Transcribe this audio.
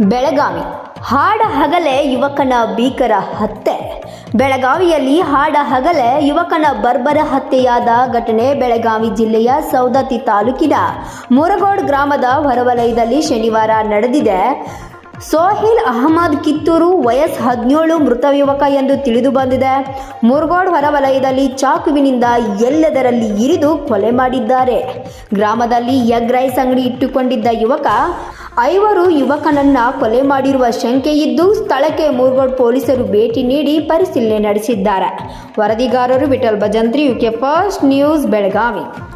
ಬೆಳಗಾವಿ. ಹಾಡ ಹಗಲೆ ಯುವಕನ ಭೀಕರ ಹತ್ಯೆ. ಬೆಳಗಾವಿಯಲ್ಲಿ ಹಾಡ ಹಗಲೆ ಯುವಕನ ಬರ್ಬರ ಹತ್ಯೆಯಾದ ಘಟನೆ ಬೆಳಗಾವಿ ಜಿಲ್ಲೆಯ ಸೌದತ್ತಿ ತಾಲೂಕಿನ ಮುರಗೋಡ್ ಗ್ರಾಮದ ಹೊರವಲಯದಲ್ಲಿ ಶನಿವಾರ ನಡೆದಿದೆ. ಸೋಹಿಲ್ ಅಹಮದ್ ಕಿತ್ತೂರು ವಯಸ್ ಹದಿನೇಳು ಮೃತ ಯುವಕ ಎಂದು ತಿಳಿದು ಬಂದಿದೆ. ಮುರುಗೋಡ್ ಹೊರವಲಯದಲ್ಲಿ ಚಾಕುವಿನಿಂದ ಎಲ್ಲದರಲ್ಲಿ ಇರಿದು ಕೊಲೆ ಮಾಡಿದ್ದಾರೆ. ಗ್ರಾಮದಲ್ಲಿ ಎಗ್ ರೈಸ್ ಅಂಗಡಿ ಇಟ್ಟುಕೊಂಡಿದ್ದ ಯುವಕ ಐವರು ಯುವಕನನ್ನ ಕೊಲೆ ಮಾಡಿರುವ ಶಂಕೆ ಇದ್ದು ಸ್ಥಳಕ್ಕೆ ಮೂರ್ಗೋಡ್ ಪೊಲೀಸರು ಭೇಟಿ ನೀಡಿ ಪರಿಶೀಲನೆ ನಡೆಸಿದ್ದಾರೆ. ವರದಿಗಾರರು Vithal Bhajantri UK first news, Belagavi.